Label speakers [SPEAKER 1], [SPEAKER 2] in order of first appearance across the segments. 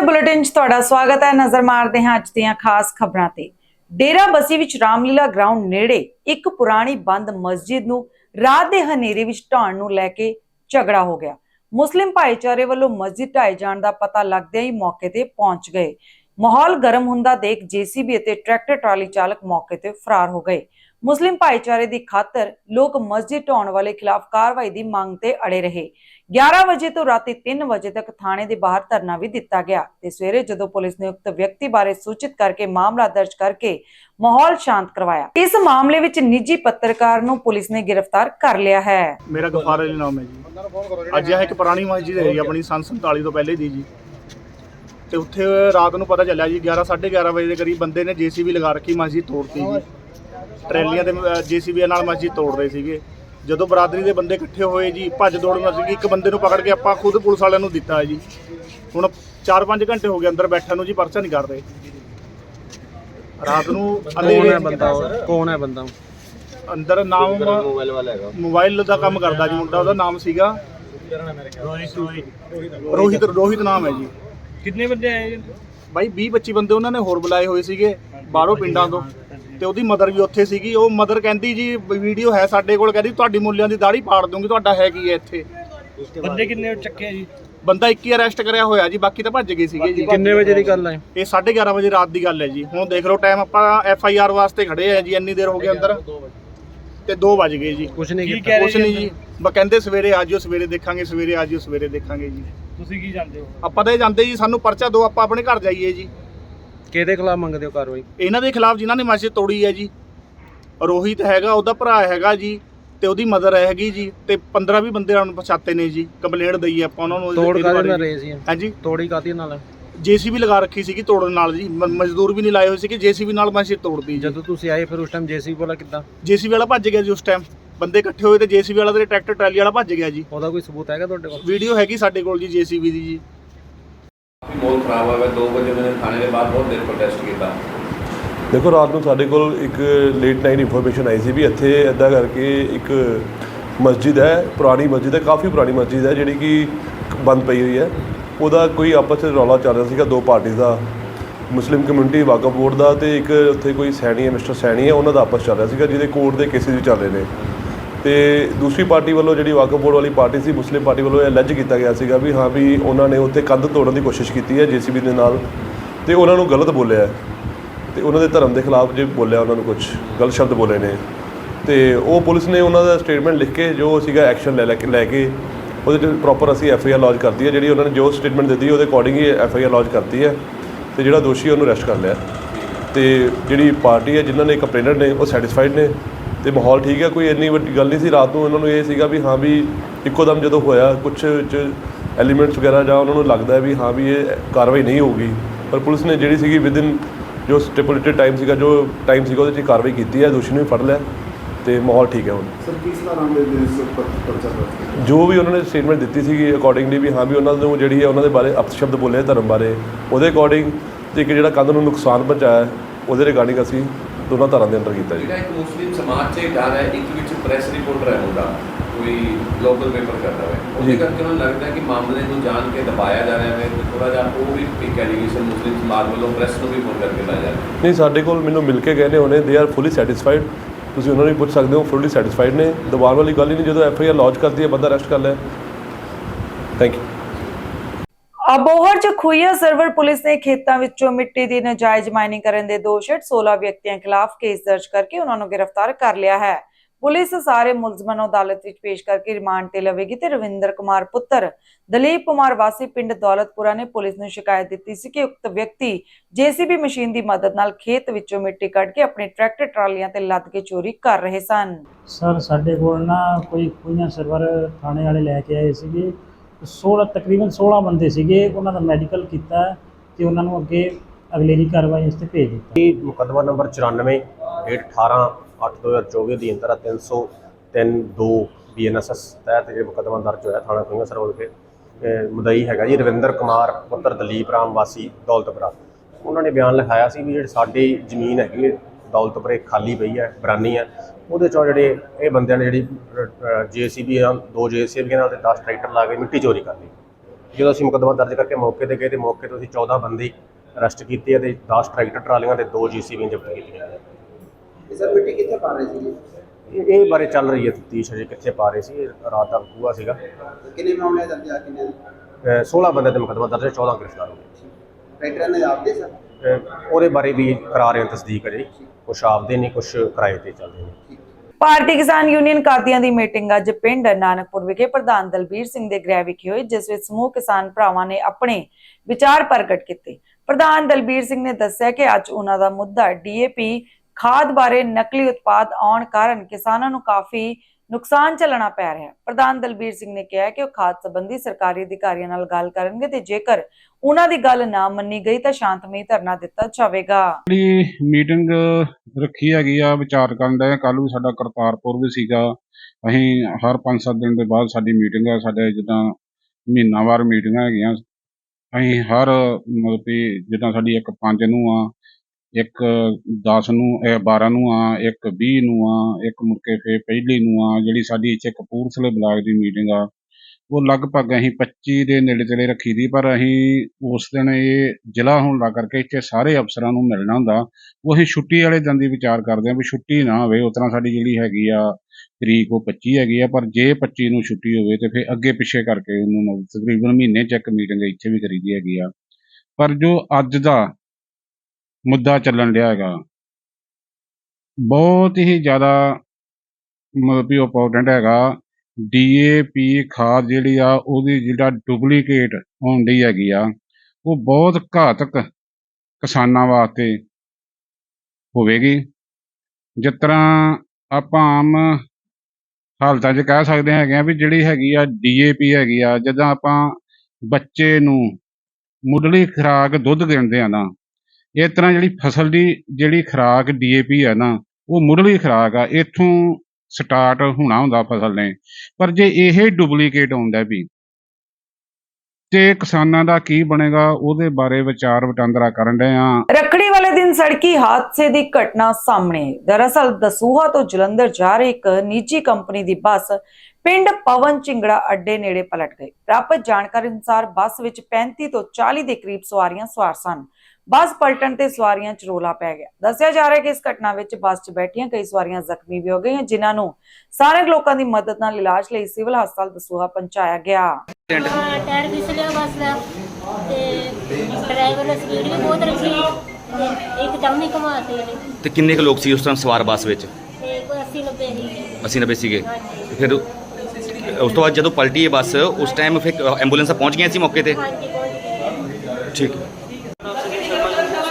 [SPEAKER 1] ਦੇ ਬੁਲੇਟਿਨ 'ਚ ਤੁਹਾਡਾ ਸਵਾਗਤ ਹੈ। ਨਜ਼ਰ ਮਾਰਦੇ ਹਾਂ ਅੱਜ ਦੀਆਂ ਖਾਸ ਖਬਰਾਂ ਤੇ। ਡੇਰਾ ਬਸੀ ਵਿੱਚ ਰਾਮਲੀਲਾ ਗਰਾਊਂਡ ਨੇੜੇ ਇੱਕ ਪੁਰਾਣੀ ਬੰਦ ਮਸਜਿਦ ਨੂੰ ਰਾਤ ਦੇ ਹਨੇਰੇ ਵਿੱਚ ਢਾਉਣ ਨੂੰ ਲੈ ਕੇ ਝਗੜਾ ਹੋ ਗਿਆ। ਮੁਸਲਿਮ ਭਾਈਚਾਰੇ ਵੱਲੋਂ ਮਸਜਿਦ ਢਾਏ ਜਾਣ ਦਾ ਪਤਾ ਲੱਗਦਿਆਂ ਹੀ ਮੌਕੇ ਤੇ ਪਹੁੰਚ ਗਏ। ਮਾਹੌਲ ਗਰਮ ਹੁੰਦਾ ਦੇਖ ਜੀਸੀਬੀ ਅਤੇ ਟਰੈਕਟਰ ਟਰਾਲੀ ਚਾਲਕ ਮੌਕੇ ਤੇ ਫਰਾਰ ਹੋ ਗਏ। ਮੁਸਲਿਮ ਭਾਈਚਾਰੇ ਦੀ ਖਾਤਰ ਲੋਕ ਮਸਜਿਦ ਢਾਉਣ ਵਾਲੇ ਖਿਲਾਫ ਕਾਰਵਾਈ ਦੀ ਮੰਗ ਤੇ ਅੜੇ ਰਹੇ। 11 ਵਜੇ ਤੋਂ ਰਾਤੀ 3 ਵਜੇ ਤੱਕ ਥਾਣੇ ਦੇ ਬਾਹਰ ਧਰਨਾ ਵੀ ਦਿੱਤਾ ਗਿਆ ਤੇ ਸਵੇਰੇ ਜਦੋਂ ਪੁਲਿਸ ਨੇ ਉਕਤ ਵਿਅਕਤੀ ਬਾਰੇ ਸੂਚਿਤ ਕਰਕੇ ਮਾਮਲਾ ਦਰਜ ਕਰਕੇ ਮਾਹੌਲ ਸ਼ਾਂਤ ਕਰਵਾਇਆ, ਇਸ ਮਾਮਲੇ ਵਿੱਚ ਨਿੱਜੀ ਪੱਤਰਕਾਰ ਨੂੰ ਪੁਲਿਸ ਨੇ ਗ੍ਰਿਫਤਾਰ ਕਰ ਲਿਆ ਹੈ।
[SPEAKER 2] ਮੇਰਾ ਗਫਾਰ ਅਲੀ ਨਾਮ ਹੈ ਜੀ। ਅੱਜ ਇਹ ਇੱਕ ਪੁਰਾਣੀ ਮਸਜਿਦ ਹੈ ਜੀ, ਆਪਣੀ ਸੰਨ 47 ਤੋਂ ਪਹਿਲੇ ਦੀ ਜੀ। ਤੇ ਉੱਥੇ ਰਾਤ ਨੂੰ ਪਤਾ ਚੱਲਿਆ ਜੀ 11 11:30 ਵਜੇ ਦੇ ਕਰੀਬ ਬੰਦੇ ਨੇ ਜੀਸੀਬੀ ਲਗਾ ਰੱਖੀ ਮਸਜਿਦ ਤੋੜਤੀ ਜੀ। ਟਰੈਲੀਆਂ ਤੇ ਜੀਸੀਬੀ ਨਾਲ ਮਸਜਿਦ ਤੋੜ ਰਹੇ ਸੀਗੇ। ਜਦੋਂ ਬਰਾਦਰੀ ਦੇ ਬੰਦੇ ਇਕੱਠੇ ਹੋਏ ਜੀ ਭੱਜ ਦੌੜ ਮਚ ਗਈ ਇੱਕ ਬੰਦੇ ਨੂੰ ਪਕੜ ਕੇ ਆਪਾਂ ਖੁਦ ਪੁਲਿਸ ਵਾਲਿਆਂ ਨੂੰ ਦਿੱਤਾ ਜੀ। ਹੁਣ 4-5 ਘੰਟੇ ਹੋ ਗਏ ਅੰਦਰ ਬੈਠਣ ਨੂੰ ਜੀ ਪਰਚਾ ਨਹੀਂ ਕਰ ਰਹੇ ਰਾਤ ਨੂੰ
[SPEAKER 3] ਕੌਣ ਹੈ ਬੰਦਾ ਉਹ? ਕੌਣ ਹੈ ਬੰਦਾ
[SPEAKER 2] ਅੰਦਰ ਨਾਮ ਮੋਬਾਈਲ ਵਾਲਾ ਹੈਗਾ। ਮੋਬਾਈਲ ਦਾ ਕੰਮ ਕਰਦਾ ਜੀ ਮੁੰਡਾ ਉਹਦਾ ਨਾਮ ਸੀਗਾ ਰੋਹਿਤ ਰੋਹਿਤ। ਨਾਮ ਹੈ ਜੀ।
[SPEAKER 3] ਕਿੰਨੇ ਬੰਦੇ ਆਏ
[SPEAKER 2] ਬਾਈ 20 25 ਬੰਦੇ ਉਹਨਾਂ ਨੇ ਹੋਰ ਬੁਲਾਏ ਹੋਏ ਸੀਗੇ ਬਾਹਰੋਂ ਪਿੰਡਾਂ ਤੋਂ। ਤੇ ਉਹਦੀ ਮਦਰ ਵੀ ਉੱਥੇ ਸੀਗੀ। ਉਹ ਮਦਰ ਕਹਿੰਦੀ ਜੀ ਵੀਡੀਓ ਹੈ ਸਾਡੇ ਕੋਲ ਕਹਿੰਦੀ ਤੁਹਾਡੀ ਮੁੱਲਿਆਂ ਦੀ ਦਾੜੀ ਪਾੜ ਦੂੰਗੀ ਤੁਹਾਡਾ ਹੈ ਕੀ ਹੈ ਇੱਥੇ?
[SPEAKER 3] ਬੰਦੇ ਕਿੰਨੇ ਚੱਕੇ ਜੀ?
[SPEAKER 2] ਬੰਦਾ ਇੱਕ ਹੀ ਅਰੈਸਟ ਕਰਿਆ ਹੋਇਆ ਜੀ ਬਾਕੀ ਤਾਂ ਭੱਜ ਗਏ ਸੀਗੇ ਜੀ।
[SPEAKER 3] ਕਿੰਨੇ ਵਜੇ ਦੀ ਗੱਲ ਹੈ
[SPEAKER 2] ਇਹ 11:30 ਵਜੇ ਰਾਤ ਦੀ ਗੱਲ ਹੈ ਜੀ। ਹੁਣ ਦੇਖ ਲਓ ਟਾਈਮ ਆਪਾਂ ਐਫ ਆਈ ਆਰ ਵਾਸਤੇ ਖੜੇ ਆ ਜੀ ਇੰਨੀ ਦੇਰ ਹੋ ਗਈ ਅੰਦਰ। ਤੇ 2 ਵੱਜ। ਗਏ ਜੀ।
[SPEAKER 3] ਕੁਛ ਨਹੀਂ ਕੀਤਾ।
[SPEAKER 2] ਕੁਛ ਨਹੀਂ ਜੀ। ਬਸ ਕਹਿੰਦੇ ਸਵੇਰੇ ਆ ਜਿਓ ਸਵੇਰੇ ਦੇਖਾਂਗੇ ਸਵੇਰੇ ਆ ਜਿਓ ਸਵੇਰੇ ਦੇਖਾਂਗੇ ਜੀ।
[SPEAKER 3] ਤੁਸੀਂ ਕੀ ਜਾਣਦੇ ਹੋ?
[SPEAKER 2] ਆਪਾਂ ਤਾਂ ਇਹ ਜਾਂਦੇ ਜੀ ਸਾਨੂੰ ਪਰਚਾ ਦਿਓ ਆਪਾਂ ਆਪਣੇ ਘਰ ਜਾਈਏ ਜੀ।
[SPEAKER 3] ਕਿਹਦੇ ਖਿਲਾਫ ਮੰਗਦੇ ਹੋ ਕਾਰਵਾਈ?
[SPEAKER 2] ਇਹਨਾਂ ਦੇ ਖਿਲਾਫ ਜਿਨ੍ਹਾਂ ਨੇ ਮਸਜਿਦ ਤੋੜੀ ਹੈ ਜੀ ਰੋਹਿਤ ਹੈਗਾ ਉਹਦਾ ਭਰਾ ਹੈਗਾ ਜੀ ਤੇ ਉਹਦੀ ਮਦਰ ਹੈਗੀ ਜੀ ਤੇ 15 20 ਬੰਦੇ ਨੂੰ ਪਛਾਤੇ ਨੇ ਜੀ ਕੰਪਲੇਂਟ ਦਈ ਆਪਾਂ ਉਹਨਾਂ ਨੂੰ
[SPEAKER 3] ਤੋੜ
[SPEAKER 2] ਬਾਰੇ।
[SPEAKER 3] ਨਾਲ ਰਹੇ ਸੀ?
[SPEAKER 2] ਹਾਂਜੀ।
[SPEAKER 3] ਤੋੜੀ ਕਾਦੀ ਨਾਲ?
[SPEAKER 2] ਜੀਸੀਬੀ ਲਗਾ ਰੱਖੀ ਸੀਗੀ ਤੋੜਨ ਨਾਲ ਜੀ ਮਜ਼ਦੂਰ ਵੀ ਨਹੀਂ ਲਾਏ ਹੋਏ ਸੀਗੇ ਜੀਸੀਬੀ ਨਾਲ ਮਸਜਿਦ ਤੋੜਦੀ
[SPEAKER 3] ਜਦੋਂ ਤੁਸੀਂ ਆਏ ਫਿਰ ਉਸ ਟਾਈਮ ਜੇਸੀ ਵਾਲਾ ਕਿੱਦਾਂ?
[SPEAKER 2] ਜੀਸੀਬੀ ਵਾਲਾ ਭੱਜ ਗਿਆ ਜੀ ਉਸ ਟਾਈਮ ਬੰਦੇ ਇਕੱਠੇ ਹੋਏ ਤੇ ਜੀਸੀਬੀ ਵਾਲਾ ਤੇ ਟਰੈਕਟਰ ਟਰਾਲੀ ਵਾਲਾ ਭੱਜ ਗਿਆ ਜੀ।
[SPEAKER 3] ਉਹਦਾ ਕੋਈ ਸਬੂਤ ਹੈਗਾ ਤੁਹਾਡੇ ਕੋਲ?
[SPEAKER 2] ਵੀਡੀਓ ਹੈਗੀ ਸਾਡੇ ਕੋਲ ਜੀ ਜੀਸੀਬੀ ਦੀ ਜੀ।
[SPEAKER 4] ਬਹੁਤ ਖਰਾਬ ਹੋਇਆ ਦੋ ਵਜੇ ਮੈंने ਥਾਣੇ ਦੇ ਬਾਹਰ ਬਹੁਤ ਦੇਰ ਪ੍ਰੋਟੈਸਟ ਕੀਤਾ।
[SPEAKER 5] ਦੇਖੋ, ਰਾਤ ਨੂੰ ਸਾਡੇ ਕੋਲ ਇੱਕ ਲੇਟ ਨਾਈਟ ਇਨਫੋਰਮੇਸ਼ਨ ਆਈ ਸੀ ਵੀ ਇੱਥੇ ਐਦਾਂ ਕਰਕੇ ਇੱਕ ਮਸਜਿਦ ਹੈ, ਪੁਰਾਣੀ ਮਸਜਿਦ ਹੈ, ਕਾਫੀ ਪੁਰਾਣੀ ਮਸਜਿਦ ਹੈ, ਜਿਹੜੀ ਕਿ ਬੰਦ ਪਈ ਹੋਈ ਹੈ। ਉਹਦਾ ਕੋਈ ਆਪਸ ਵਿੱਚ ਰੌਲਾ ਚੱਲ ਰਿਹਾ ਸੀਗਾ, ਦੋ ਪਾਰਟੀਆਂ ਦਾ, ਮੁਸਲਿਮ ਕਮਿਊਨਿਟੀ ਵਾਕਫ ਬੋਰਡ ਦਾ ਤੇ ਇੱਕ ਉੱਥੇ ਕੋਈ ਸੈਣੀ ਹੈ ਮਿਸਟਰ ਸੈਣੀ ਹੈ, ਉਹਨਾਂ ਦਾ ਆਪਸ ਚੱਲ ਰਿਹਾ ਸੀਗਾ, ਜਿਹਦੇ ਕੋਰਟ ਦੇ ਕੇਸਿਸ ਵੀ ਚੱਲ ਰਹੇ ਨੇ। ਤੇ ਦੂਸਰੀ ਪਾਰਟੀ ਵੱਲੋਂ ਜਿਹੜੀ ਵਾਕਫ ਬੋਰਡ ਵਾਲੀ ਪਾਰਟੀ ਸੀ, ਮੁਸਲਿਮ ਪਾਰਟੀ ਵੱਲੋਂ ਇਹ ਅਲੈਜ ਕੀਤਾ ਗਿਆ ਸੀਗਾ ਵੀ ਹਾਂ ਵੀ ਉਹਨਾਂ ਨੇ ਉੱਥੇ ਕੰਧ ਤੋੜਨ ਦੀ ਕੋਸ਼ਿਸ਼ ਕੀਤੀ ਹੈ ਜੀਸੀਬੀ ਦੇ ਨਾਲ ਤੇ ਉਹਨਾਂ ਨੂੰ ਗਲਤ ਬੋਲਿਆ ਹੈ। ਤੇ ਉਹਨਾਂ ਦੇ ਧਰਮ ਦੇ ਖਿਲਾਫ ਜੇ ਬੋਲਿਆ ਉਹਨਾਂ ਨੂੰ ਕੁਝ ਗਲਤ ਸ਼ਬਦ ਬੋਲੇ ਨੇ। ਤੇ ਉਹ ਪੁਲਿਸ ਨੇ ਉਹਨਾਂ ਦਾ ਸਟੇਟਮੈਂਟ ਲਿਖ ਕੇ ਜੋ ਸੀਗਾ ਐਕਸ਼ਨ ਲੈ ਲੈ ਕੇ ਲੈ ਕੇ ਉਹਦੇ ਤੇ ਪ੍ਰੋਪਰ ਅਸੀਂ ਐਫ ਆਈ ਆਰ ਲੌਜ ਕਰਤੀ ਹੈ, ਜਿਹੜੀ ਉਹਨਾਂ ਨੇ ਜੋ ਸਟੇਟਮੈਂਟ ਦਿੱਤੀ ਉਹਦੇ ਅਕੋਰਡਿੰਗ ਹੀ ਐਫ ਆਈ ਆਰ ਲੌਜ ਕਰਤੀ ਹੈ ਤੇ ਜਿਹੜਾ ਦੋਸ਼ੀ ਉਹਨੂੰ ਅਰੈਸਟ ਕਰ ਲਿਆ। ਤੇ ਜਿਹੜੀ ਪਾਰਟੀ ਹੈ ਜਿਨ੍ਹਾਂ ਨੇ ਕੰਪਲੇਨਰ ਨੇ, ਉਹ ਸੈਟੀਸਫਾਈਡ ਨੇ। ਤੇ ਮਾਹੌਲ ਠੀਕ ਹੈ ਕੋਈ ਇੰਨੀ ਵੱਡੀ ਗੱਲ ਨਹੀਂ ਸੀ। ਰਾਤ ਨੂੰ ਉਹਨਾਂ ਨੂੰ ਇਹ ਸੀਗਾ ਵੀ ਹਾਂ ਵੀ ਇੱਕੋ ਦਮ ਜਦੋਂ ਹੋਇਆ ਕੁਝ ਵਿੱਚ ਐਲੀਮੈਂਟਸ ਵਗੈਰਾ ਜਾਂ ਉਹਨਾਂ ਨੂੰ ਲੱਗਦਾ ਹੈ ਵੀ ਹਾਂ ਵੀ ਇਹ ਕਾਰਵਾਈ ਨਹੀਂ ਹੋਊਗੀ। ਪਰ ਪੁਲਿਸ ਨੇ ਜਿਹੜੀ ਸੀਗੀ ਵਿਦਿਨ ਜੋ ਸਟਿਪੂਲੇਟਡ ਟਾਈਮ ਸੀਗਾ ਜੋ ਟਾਈਮ ਸੀਗਾ ਉਹਦੇ 'ਚ ਕਾਰਵਾਈ ਕੀਤੀ ਹੈ ਦੋਸ਼ੀ ਨੂੰ ਵੀ ਫੜ ਲਿਆ ਤੇ ਮਾਹੌਲ ਠੀਕ ਹੈ ਹੁਣ।
[SPEAKER 6] ਸਰ ਕਿਸ ਤਰ੍ਹਾਂ ਦੇ ਇਸ ਪਰਚਾ ਦਰਜ
[SPEAKER 5] ਜੋ ਵੀ ਉਹਨਾਂ ਨੇ ਸਟੇਟਮੈਂਟ ਦਿੱਤੀ ਸੀਗੀ ਅਕੋਰਡਿੰਗਲੀ ਵੀ ਹਾਂ ਵੀ ਉਹਨਾਂ ਨੂੰ ਜਿਹੜੀ ਹੈ ਉਹਨਾਂ ਦੇ ਬਾਰੇ ਅਪਸ਼ਬਦ ਬੋਲੇ ਧਰਮ ਬਾਰੇ ਉਹਦੇ ਅਕੋਰਡਿੰਗ ਤੇ ਇੱਕ ਜਿਹੜਾ ਕੰਧ ਨੂੰ ਨੁਕਸਾਨ ਪਹੁੰਚਾਇਆ ਉਹਦੇ ਰਿਗਾਰਡਿੰਗ ਅਸੀਂ ਦੋਨਾਂ ਧਾਰਾਂ ਦੇ ਅੰਦਰ ਕੀਤਾ ਜੀ।
[SPEAKER 4] ਜਿਹੜਾ ਇੱਕ ਮੁਸਲਿਮ ਸਮਾਜ 'ਚ ਡਰ ਹੈ ਇੱਕ ਵਿੱਚ ਪ੍ਰੈਸ ਰਿਪੋਰਟਰ ਹੈ ਮੁੰਡਾ ਕੋਈ ਲੋਕਲ ਪੇਪਰ ਕਰਦਾ ਹੈ। ਉਹਦੇ। ਕਰਕੇ ਉਹਨਾਂ ਲੱਗਦਾ ਕਿ ਮਾਮਲੇ ਨੂੰ ਜਾਣ ਕੇ ਦਬਾਇਆ ਜਾ ਰਿਹਾ ਹੈ ਤੇ ਥੋੜਾ ਜਿਹਾ ਉਹ ਵੀ ਇੱਕ ਐਲੀਗੇਸ਼ਨ ਮੁਸਲਿਮ ਸਮਾਜ ਵੱਲੋਂ ਪ੍ਰੈਸ ਨੂੰ ਵੀ ਫੋਨ ਕਰਕੇ ਲਾਇਆ ਜਾ ਰਿਹਾ
[SPEAKER 5] ਨਹੀਂ ਸਾਡੇ ਕੋਲ ਮੈਨੂੰ ਮਿਲ ਕੇ ਗਏ ਨੇ ਉਹਨੇ ਦੇ ਆਰ ਫੁੱਲੀ ਸੈਟੀਸਫਾਈਡ ਤੁਸੀਂ ਉਹਨਾਂ ਨੂੰ ਪੁੱਛ ਸਕਦੇ ਹੋ ਫੁੱਲੀ ਸੈਟੀਸਫਾਈਡ ਨੇ। ਦਬਾਅ ਵਾਲੀ ਗੱਲ ਹੀ ਨਹੀਂ ਜਦੋਂ ਐਫ ਆਈ ਆਰ ਲੌਂਚ ਕਰਦੀ ਹੈ ਬੰਦਾ ਅਰੈਸਟ ਕਰ ਲਿਆ ਥੈਂਕ ਯੂ
[SPEAKER 1] ਅਬੋਹਰ ਚ ਖੁਈਆ ਸਰਵਰ ਪੁਲਿਸ ਨੇ ਖੇਤਾਂ ਵਿੱਚੋਂ ਮਿੱਟੀ ਦੀ ਨਜਾਇਜ਼ ਮਾਈਨਿੰਗ ਕਰਨ ਦੇ ਦੋਸ਼ ਹੇਠ 16 ਵਿਅਕਤੀਆਂ ਖਿਲਾਫ ਕੇਸ ਦਰਜ ਕਰਕੇ ਉਹਨਾਂ ਨੂੰ ਗ੍ਰਿਫਤਾਰ ਕਰ ਲਿਆ ਹੈ। ਪੁਲਿਸ ਸਾਰੇ ਮੁਲਜ਼ਮਾਂ ਨੂੰ ਅਦਾਲਤ ਵਿੱਚ ਪੇਸ਼ ਕਰਕੇ ਰਿਮਾਂਡ ਤੇ ਲਵੇਗੀ ਤੇ ਰਵਿੰਦਰ ਕੁਮਾਰ ਪੁੱਤਰ, ਦਲੀਪ ਕੁਮਾਰ ਵਾਸੀ ਪਿੰਡ ਦੌਲਤਪੁਰਾ ਨੇ ਪੁਲਿਸ ਨੂੰ ਸ਼ਿਕਾਇਤ ਦਿੱਤੀ ਸੀ ਕਿ ਉਕਤ ਵਿਅਕਤੀ ਜੀਸੀਬੀ ਮਸ਼ੀਨ ਦੀ ਮਦਦ ਨਾਲ ਖੇਤ ਵਿੱਚੋਂ ਮਿੱਟੀ ਕੱਢ ਕੇ ਆਪਣੇ ਟਰੈਕਟਰ ਟਰਾਲੀਆਂ ਤੇ ਲੱਦ ਕੇ ਚੋਰੀ ਕਰ ਰਹੇ ਸਨ।
[SPEAKER 7] ਸਰ, ਸਾਡੇ ਕੋਲ ਨਾ ਕੋਈ ਖੂਹੀਆਂ ਸਰਵਰ ਥਾਣੇ ਵਾਲੇ ਲੈ ਕੇ ਆਏ ਸੀਗੇ। 16 ਤਕਰੀਬਨ 16 ਬੰਦੇ ਸੀਗੇ ਉਹਨਾਂ ਦਾ ਮੈਡੀਕਲ ਕੀਤਾ ਤੇ ਉਹਨਾਂ ਨੂੰ ਅੱਗੇ ਅਗਲੇਰੀ ਕਾਰਵਾਈ 'ਤੇ ਭੇਜ ਦਿੱਤਾ।
[SPEAKER 8] ਇਹ ਮੁਕੱਦਮਾ ਨੰਬਰ 94 ਡੇਟ 18 8 2024 ਦੀ ਅੰਤਰਾ 303 2 ਬੀਐਨਐਸਐਸ ਤਹਿਤ ਇਹ ਮੁਕੱਦਮਾ ਦਰਜ ਹੋਇਆ ਥਾਣਾ ਖੁੰਗਾ ਸਰਵਲ ਵਿਖੇ। ਇਹ ਹੈਗਾ ਜੀ ਰਵਿੰਦਰ ਕੁਮਾਰ ਪੁੱਤਰ ਦਲੀਪ ਰਾਮ ਵਾਸੀ ਦੌਲਤਪੁਰਾ ਉਹਨਾਂ ਨੇ ਬਿਆਨ ਲਿਖਾਇਆ ਸੀ ਵੀ ਜਿਹੜੇ ਸਾਡੀ ਜ਼ਮੀਨ ਹੈਗੀ ਹੈ, ਦੌਲਤਪੁਰੇ ਖਾਲੀ ਪਈ ਹੈ ਬਰਾਨੀ ਹੈ। ਉਹਦੇ ਚੋਂ ਜਿਹੜੇ ਇਹ ਬੰਦਿਆਂ ਨੇ ਜਿਹੜੀ ਜੀਸੀਬੀ ਦੋ ਜੀਸੀਬੀ ਨਾਲ ਤੇ 10 ਟਰੈਕਟਰ ਲਾ ਕੇ ਮਿੱਟੀ ਚੋਰੀ ਕਰ ਲਈ। ਜਦੋਂ ਅਸੀਂ ਮੁਕੱਦਮਾ ਦਰਜ ਕਰਕੇ ਮੌਕੇ ਤੇ ਗਏ ਤੇ ਮੌਕੇ ਤੋਂ ਅਸੀਂ 14 ਬੰਦੇ ਅਰੈਸਟ ਕੀਤੇ ਅਤੇ 10 ਟਰੈਕਟਰ ਟਰਾਲੀਆਂ ਤੇ 2 ਜੀਸੀਬੀ ਜ਼ਬਤ ਕੀਤੀਆਂ
[SPEAKER 9] ਇਹ ਸਰ ਮਿੱਟੀ ਕਿੱਥੇ ਪਾ ਰਹੇ ਸੀ
[SPEAKER 8] ਇਹ ਇਹ ਬਾਰੇ ਚੱਲ ਰਹੀ ਹੈ ਤਫਤੀਸ਼ ਅਜੇ ਕਿੱਥੇ ਪਾ ਰਹੇ ਸੀ ਰਾਤ ਦਾ ਖੂਆ ਸੀਗਾ।
[SPEAKER 9] ਕਿੰਨੇ ਮਾਮਲੇ ਦਰਜ ਆ ਕਿੰਨੇ?
[SPEAKER 8] ਅਹ 16 ਬੰਦੇ ਤੇ ਮੁਕੱਦਮਾ ਦਰਜ ਹੈ 14 ਗ੍ਰਿਫਤਾਰ ਹੋ ਗਏ।
[SPEAKER 9] ਟਰੈਕਟਰਾਂ ਨੇ ਆਪਦੇ ਸਰ?
[SPEAKER 8] ਉਹਦੇ ਬਾਰੇ ਵੀ ਕਰਾ ਰਹੇ ਹਾਂ ਤਸਦੀਕ ਅਜੇ? ਕੁਛ ਆਪਦੇ ਨੇ, ਕੁਛ ਕਿਰਾਏ ਤੇ ਚੱਲਦੇ ਨੇ?
[SPEAKER 1] ਭਾਰਤੀ ਕਿਸਾਨ ਯੂਨੀਅਨ ਕਾਦੀਆਂ ਦੀ ਮੀਟਿੰਗ ਅੱਜ ਪਿੰਡ ਨਾਨਕਪੁਰ ਵਿਖੇ ਪ੍ਰਧਾਨ ਦਲਬੀਰ ਸਿੰਘ ਦੇ ਗ੍ਰਹਿ ਵਿਖੇ ਹੋਈ, ਜਿਸ ਵਿੱਚ ਸਮੂਹ ਕਿਸਾਨ ਭਰਾਵਾਂ ਨੇ ਆਪਣੇ ਵਿਚਾਰ ਪ੍ਰਗਟ ਕੀਤੇ। ਪ੍ਰਧਾਨ ਦਲਬੀਰ ਸਿੰਘ ਨੇ ਦੱਸਿਆ ਕਿ ਅੱਜ ਉਹਨਾਂ ਦਾ ਮੁੱਦਾ ਡੀਏਪੀ ਖਾਦ ਬਾਰੇ ਨਕਲੀ ਉਤਪਾਦ ਆਉਣ ਕਾਰਨ ਕਿਸਾਨਾਂ ਨੂੰ ਕਾਫੀ ਨੁਕਸਾਨ ਝੱਲਣਾ ਪੈ ਰਿਹਾ ਹੈ। ਪ੍ਰਧਾਨ ਦਲਬੀਰ ਸਿੰਘ ਨੇ ਕਿਹਾ ਕਿ ਉਹ ਖਾਦ ਸੰਬੰਧੀ ਸਰਕਾਰੀ ਅਧਿਕਾਰੀਆਂ ਨਾਲ ਗੱਲ ਕਰਨਗੇ ਤੇ ਜੇਕਰ ਉਹਨਾਂ ਦੀ ਗੱਲ ਨਾ ਮੰਨੀ ਗਈ ਤਾਂ ਸ਼ਾਂਤਮਈ ਧਰਨਾ ਦਿੱਤਾ ਜਾਵੇਗਾ।
[SPEAKER 10] ਜਿਹੜੀ ਮੀਟਿੰਗ ਰੱਖੀ ਹੈਗੀ ਆ ਵਿਚਾਰ ਕਰਨ ਦਾ ਕੱਲ ਵੀ ਸਾਡਾ ਕਰਤਾਰਪੁਰ ਵੀ ਸੀਗਾ। ਅਸੀਂ ਹਰ 5-7 ਦਿਨ ਦੇ ਬਾਅਦ ਸਾਡੀ ਮੀਟਿੰਗ ਆ, ਸਾਡੇ ਜਿੱਦਾਂ ਮਹੀਨਾਵਾਰ ਮੀਟਿੰਗਾਂ ਹੈਗੀਆਂ। ਅਸੀਂ ਹਰ ਮਤਲਬ ਕਿ ਜਿੱਦਾਂ ਸਾਡੀ ਇੱਕ ਪੰਜ ਨੂੰ ਆ ਇੱਕ ਦਸ ਨੂੰ, ਇਹ 12 ਨੂੰ ਆ, ਇੱਕ 20 ਨੂੰ ਆ, ਇੱਕ ਮੁੜ ਕੇ ਫੇਰ ਪਹਿਲੀ ਨੂੰ ਆ, ਜਿਹੜੀ ਸਾਡੀ ਇੱਥੇ ਕਪੂਰਥਲੇ ਬਲਾਕ ਦੀ ਮੀਟਿੰਗ ਆ, ਉਹ ਲਗਭਗ ਅਸੀਂ 25 ਦੇ ਨੇੜੇ ਤੇੜੇ ਰੱਖੀ ਦੀ, ਪਰ ਅਸੀਂ ਉਸ ਦਿਨ ਇਹ ਜ਼ਿਲ੍ਹਾ ਹੋਣ ਲੱਗ ਕਰਕੇ ਇੱਥੇ ਸਾਰੇ ਅਫਸਰਾਂ ਨੂੰ ਮਿਲਣਾ ਹੁੰਦਾ, ਉਹ ਅਸੀਂ ਛੁੱਟੀ ਵਾਲੇ ਦਿਨ ਦੀ ਵਿਚਾਰ ਕਰਦੇ ਹਾਂ ਵੀ ਛੁੱਟੀ ਨਾ ਹੋਵੇ, ਉਸ ਤਰ੍ਹਾਂ ਸਾਡੀ ਜਿਹੜੀ ਹੈਗੀ ਆ ਤਰੀਕ ਉਹ 25 ਹੈਗੀ ਆ, ਪਰ ਜੇ 25 ਨੂੰ ਛੁੱਟੀ ਹੋਵੇ ਤੇ ਫਿਰ ਅੱਗੇ ਪਿੱਛੇ ਕਰਕੇ ਉਹਨੂੰ ਮ- ਤਕਰੀਬਨ ਮਹੀਨੇ ਚ ਇੱਕ ਮੀਟਿੰਗ ਇੱਥੇ ਵੀ ਕਰੀਦੀ ਹੈਗੀ ਆ। ਪਰ ਜੋ ਅੱਜ ਦਾ ਮੁੱਦਾ ਚੱਲਣ ਡਿਆ ਹੈਗਾ। ਬਹੁਤ ਹੀ ਜ਼ਿਆਦਾ ਮਤਲਬ ਵੀ ਇੰਪੋਰਟੈਂਟ ਹੈਗਾ। ਡੀਏਪੀ ਖਾਦ ਜਿਹੜੀ ਆ, ਉਹਦੀ ਜਿਹੜਾ ਡੁਪਲੀਕੇਟ ਹੋਣ ਡਈ ਹੈਗੀ ਆ, ਉਹ ਬਹੁਤ ਘਾਤਕ ਕਿਸਾਨਾਂ ਵਾਸਤੇ ਹੋਵੇਗੀ। ਜਿਸ ਤਰ੍ਹਾਂ ਆਪਾਂ ਆਮ ਹਾਲਤਾਂ 'ਚ ਕਹਿ ਸਕਦੇ ਹੈਗੇ ਆ ਵੀ ਜਿਹੜੀ ਹੈਗੀ ਆ ਡੀਏਪੀ ਹੈਗੀ ਆ, ਜਦੋਂ ਆਪਾਂ ਬੱਚੇ ਨੂੰ ਮੁੱਢਲੀ ਖੁਰਾਕ ਦੁੱਧ ਦਿੰਦੇ ਆ ਨਾ ਇਸ ਤਰ੍ਹਾਂ ਜਿਹੜੀ ਫਸਲ ਦੀ ਜਿਹੜੀ ਖੁਰਾਕ ਡੀਏਪੀ ਆ ਨਾ, ਉਹ ਮੁੱਢਲੀ ਖੁਰਾਕ ਆ, ਇੱਥੋਂ ਸਟਾਰਟ ਹੋਣਾ ਹੁੰਦਾ ਫਸਲ ਨੇ। ਪਰ ਜੇ ਇਹ ਡੁਪਲੀਕੇਟ ਆਉਂਦਾ ਵੀ, ਤੇ ਕਿਸਾਨਾਂ ਦਾ ਕੀ ਬਣੇਗਾ, ਉਹਦੇ ਬਾਰੇ ਵਿਚਾਰ ਵਟਾਂਦਰਾ ਕਰਨ ਡਏ ਆ।
[SPEAKER 1] ਰੱਖੜੀ ਵਾਲੇ ਦਿਨ ਸੜਕੀ ਹਾਦਸੇ ਦੀ ਘਟਨਾ ਸਾਹਮਣੇ। ਦਰਅਸਲ, ਦਸੂਹਾ ਤੋਂ ਜਲੰਧਰ ਜਾ ਰਹੀ ਇੱਕ ਨਿੱਜੀ ਕੰਪਨੀ ਦੀ ਬੱਸ ਪਿੰਡ ਪਵਨ ਚਿੰਗੜਾ ਅੱਡੇ ਨੇੜੇ ਪਲਟ ਗਈ। ਪ੍ਰਾਪਤ ਜਾਣਕਾਰੀ ਅਨੁਸਾਰ ਬੱਸ ਵਿੱਚ 35 ਤੋਂ 40 ਦੇ ਕਰੀਬ ਸਵਾਰੀਆਂ ਸਵਾਰ ਸਨ। ਬੱਸ ਪਲਟਣ ਤੇ ਸਵਾਰੀਆਂ 'ਚ ਰੋਲਾ ਪੈ ਗਿਆ। ਦੱਸਿਆ ਜਾ ਰਿਹਾ ਹੈ ਕਿ ਇਸ ਘਟਨਾ ਵਿੱਚ ਬੱਸ 'ਚ ਬੈਠੀਆਂ ਕਈ ਸਵਾਰੀਆਂ ਜ਼ਖਮੀ ਵੀ ਹੋ ਗਈਆਂ ਜਿਨ੍ਹਾਂ ਨੂੰ ਸਥਾਨਕ ਲੋਕਾਂ ਦੀ ਮਦਦ ਨਾਲ ਇਲਾਜ ਲਈ ਸਿਵਲ ਹਸਪਤਾਲ ਦਸੂਹਾ ਪਹੁੰਚਾਇਆ ਗਿਆ।
[SPEAKER 11] ਹਾਂ ਟਾਇਰ ਫਿਸਲਿਆ ਬੱਸ ਦਾ ਤੇ ਡਰਾਈਵਰ ਨੇ ਸਪੀਡ ਵੀ ਬਹੁਤ ਰੱਖੀ ਤੇ ਇੱਕਦਮ ਹੀ ਘੁਮਾਤੇ
[SPEAKER 12] ਤੇ ਕਿੰਨੇ ਕੁ ਲੋਕ ਸੀ ਉਸ ਟਾਈਮ ਸਵਾਰ ਬੱਸ ਵਿੱਚ?
[SPEAKER 11] ਤੇ ਕੋਈ 80 90 ਹੀ
[SPEAKER 12] 80 90 ਸੀਗੇ।
[SPEAKER 11] ਹਾਂਜੀ।
[SPEAKER 12] ਫਿਰ ਉਸ ਤੋਂ ਬਾਅਦ ਜਦੋਂ ਪਲਟੀ ਇਹ ਬੱਸ ਉਸ ਟਾਈਮ ਫਿਰ ਐਂਬੂਲੈਂਸਾਂ ਪਹੁੰਚ ਗਈਆਂ ਸੀ ਮੌਕੇ ਤੇ?
[SPEAKER 11] ਹਾਂਜੀ ਪਹੁੰਚ ਗਏ
[SPEAKER 12] ਠੀਕ ਸੁਨੀਲ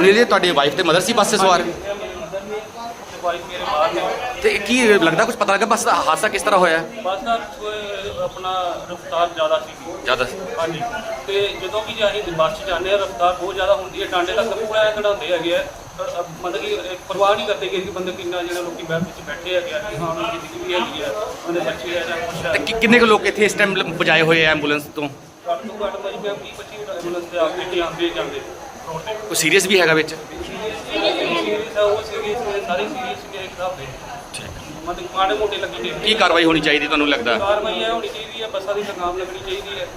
[SPEAKER 12] ਜੀ ਤੁਹਾਡੀ ਵਾਈਫ ਤੇ ਮਦਰ ਸੀ ਬੱਸ 'ਤੇ ਸਵਾਰ ਤੇ ਕੀ ਲੱਗਦਾ ਕੁਝ ਪਤਾ ਲੱਗਾ? ਬੱਸ ਦਾ ਹਾਦਸਾ ਕਿਸ ਤਰ੍ਹਾਂ ਹੋਇਆ?
[SPEAKER 13] ਬੱਸ ਦਾ ਕੋਈ ਆਪਣਾ ਰਫਤਾਰ ਜ਼ਿਆਦਾ ਸੀ।
[SPEAKER 12] ਜ਼ਿਆਦਾ
[SPEAKER 13] ਹਾਂਜੀ। ਤੇ ਜਦੋਂ ਵੀ ਅਸੀਂ ਬੱਸ 'ਚ ਜਾਂਦੇ ਆ ਰਫਤਾਰ ਬਹੁਤ ਜ਼ਿਆਦਾ ਹੁੰਦੀ ਹੈ। ਟਾਂਡੇ ਤੱਕ ਪੂਰਾ ਐਂ ਕਢਾਉਂਦੇ ਹੈਗੇ ਆ। ਪਰ, ਅ, ਮਤਲਬ ਕਿ ਇਹ ਪਰਵਾਹ ਨਹੀਂ ਕਰਦੇ ਕਿ ਬੰਦੇ ਕਿੰਨਾ ਜਿਹੜਾ ਲੋਕੀ ਬੈਠ ਵਿੱਚ ਬੈਠੇ ਹੈਗੇ ਆ ਕਿ ਹਾਂ ਉਹਨਾਂ ਦੀ ਜ਼ਿੰਦਗੀ ਵੀ ਹੈਗੀ ਆ ਉਹਦੇ ਬੱਚੇ ਆ ਜਾਂ ਕੁਛ
[SPEAKER 12] ਤੇ
[SPEAKER 13] ਹੈ
[SPEAKER 12] ਕਿ- ਕਿੰਨੇ ਕੁ ਲੋਕ ਇੱਥੇ ਇਸ ਟਾਈਮ ਪਹੁੰਚਾਏ ਹੋਏ ਆ ਐਂਬੂਲੈਂਸ ਤੋਂ?
[SPEAKER 13] ਘੱਟ ਤੋਂ ਘੱਟ ਭਾਜੀ ਮੈਂ 20 25 ਐਂਬੂਲੈਂਸ ਤੇ ਆਉਂਦੇ ਤੇ ਆਉਂਦੇ ਜਾਂਦੇ। ਤੇ
[SPEAKER 12] ਕੋਈ ਸੀਰੀਅਸ ਵੀ ਹੈਗਾ ਵਿੱਚ?
[SPEAKER 13] ਸੀਰੀਅਸ ਆ ਉਹ ਸੀਰੀਅਸ ਨੇ ਸਾਰੇ ਸੀਰੀਅਸ ਨੇ ਇੱਕ ਹਿਸਾਬ ਮਤਲਬ ਮਾੜੇ ਮੋਟੇ ਲੱਗੀ ਨੇ
[SPEAKER 12] ਕੀ ਕਾਰਵਾਈ ਹੋਣੀ ਚਾਹੀਦੀ ਤੁਹਾਨੂੰ ਲੱਗਦਾ?
[SPEAKER 13] ਕਾਰਵਾਈ ਇਹ ਹੋਣੀ ਚਾਹੀਦੀ ਹੈ ਬੱਸਾਂ ਦੀ ਲਗਾਮ ਲੱਗਣੀ ਚਾਹੀਦੀ ਹੈ